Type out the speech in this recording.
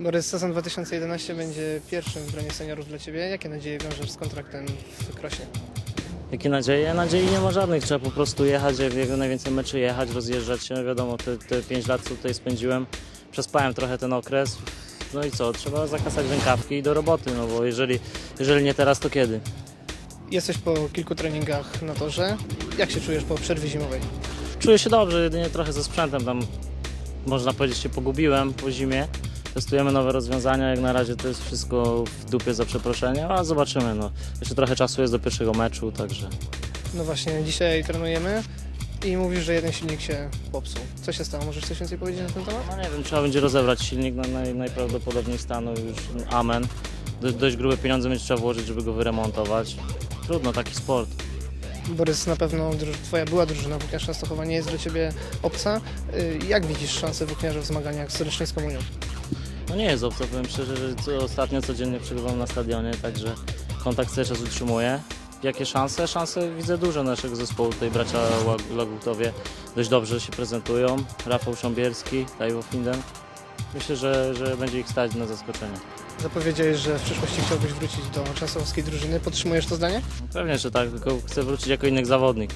Borys, sezon 2011 będzie pierwszym w gronie seniorów dla Ciebie. Jakie nadzieje wiążesz z kontraktem w Krośnie? Jakie nadzieje? Nadziei nie ma żadnych, trzeba po prostu jechać, jak jak najwięcej meczy jechać, rozjeżdżać się. Wiadomo, te, te 5 lat, co tutaj spędziłem, przespałem trochę ten okres. No i co, trzeba zakasać rękawki i do roboty, no bo jeżeli, jeżeli nie teraz, to kiedy? Jesteś po kilku treningach na torze. Jak się czujesz po przerwie zimowej? Czuję się dobrze, jedynie trochę ze sprzętem tam, można powiedzieć, się pogubiłem po zimie. Testujemy nowe rozwiązania, jak na razie to jest wszystko w dupie za przeproszeniem, a zobaczymy, no. Jeszcze trochę czasu jest do pierwszego meczu, także... No właśnie, dzisiaj trenujemy i mówisz, że jeden silnik się popsuł. Co się stało? Możesz coś więcej powiedzieć na ten temat? No nie wiem, trzeba będzie rozebrać silnik, no naj, najprawdopodobniej stanął już amen. Do, dość grube pieniądze będzie trzeba włożyć, żeby go wyremontować. Trudno, taki sport. Borys, na pewno Twoja była drużyna Włókniarz Częstochowa nie jest dla Ciebie obca. Y, Jak widzisz szanse Włókniarza w zmaganiach z Rycznej z Komunią? No nie jest obco, powiem szczerze, że co, ostatnio codziennie przebywam na stadionie, także kontakt cały czas utrzymuję. Jakie szanse? Szanse widzę duże naszego zespołu. Tutaj bracia Ła- Lagutowie dość dobrze się prezentują. Rafał Sząbierski, Tajwo Finden. Myślę, że, że będzie ich stać na zaskoczenie. Zapowiedziałeś, że w przyszłości chciałbyś wrócić do częstochowskiej drużyny. Podtrzymujesz to zdanie? Pewnie, że tak, tylko chcę wrócić jako inny zawodnik.